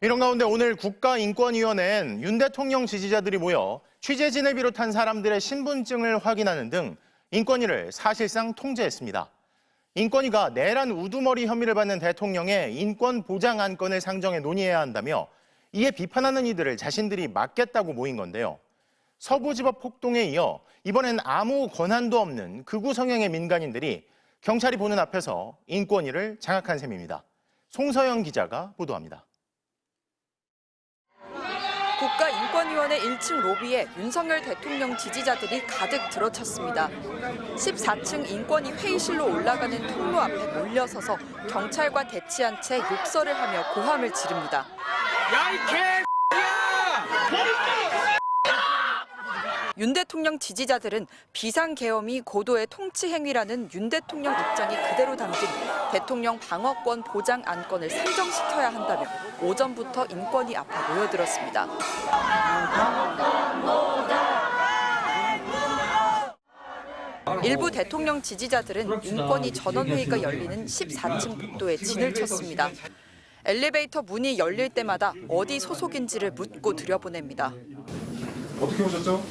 이런 가운데 오늘 국가인권위원회엔 윤 대통령 지지자들이 모여 취재진을 비롯한 사람들의 신분증을 확인하는 등 인권위를 사실상 통제했습니다. 인권위가 내란 우두머리 혐의를 받는 대통령의 인권 보장 안건을 상정해 논의해야 한다며 이에 비판하는 이들을 자신들이 막겠다고 모인 건데요. 서부지법 폭동에 이어 이번엔 아무 권한도 없는 극우 성향의 민간인들이 경찰이 보는 앞에서 인권위를 장악한 셈입니다. 송서영 기자가 보도합니다. 국가인권위원회 1층 로비에 윤석열 대통령 지지자들이 가득 들어찼습니다. 14층 인권위 회의실로 올라가는 통로 앞에 몰려서서 경찰과 대치한 채 욕설을 하며 고함을 지릅니다. 윤 대통령 지지자들은 비상계엄이 고도의 통치 행위라는 윤 대통령 입장이 그대로 담긴 대통령 방어권 보장 안건을 상정시켜야 한다며 오전부터 인권위 앞에 모여들었습니다. 일부 대통령 지지자들은 인권위 전원회의가 열리는 14층 복도에 진을 쳤습니다. 엘리베이터 문이 열릴 때마다 어디 소속인지를 묻고 들여보냅니다. 어떻게 오셨죠?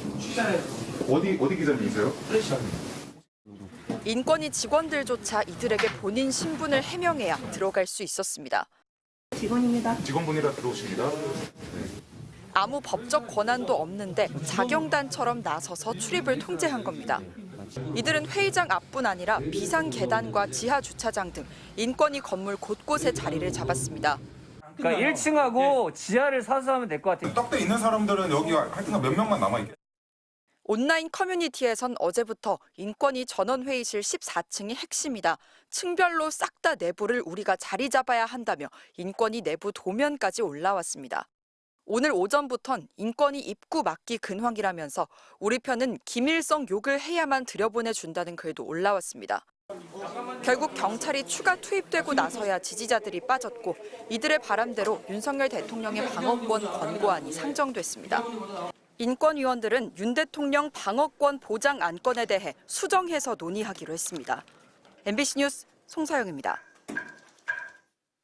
어디 어디 기자님이세요? 인권위 직원들조차 이들에게 본인 신분을 해명해야 들어갈 수 있었습니다. 직원분이라 들어오십니다. 아무 법적 권한도 없는데 자경단처럼 나서서 출입을 통제한 겁니다. 이들은 회의장 앞뿐 아니라 비상 계단과 지하 주차장 등 인권위 건물 곳곳에 자리를 잡았습니다. 그러니까 1층하고 지하를 사수하면 될 것 같아요. 떡대 있는 사람들은 여기 하여튼 몇 명만 남아 있겠. 온라인 커뮤니티에선 어제부터 인권위 전원회의실 14층이 핵심이다. 층별로 싹 다 내부를 우리가 자리 잡아야 한다며 인권위 내부 도면까지 올라왔습니다. 오늘 오전부턴 인권위 입구 막기 근황이라면서 우리 편은 김일성 욕을 해야만 들여보내준다는 글도 올라왔습니다. 결국 경찰이 추가 투입되고 나서야 지지자들이 빠졌고 이들의 바람대로 윤석열 대통령의 방어권 권고안이 상정됐습니다. 인권위원들은 윤 대통령 방어권 보장 안건에 대해 수정해서 논의하기로 했습니다. MBC 뉴스 송사영입니다.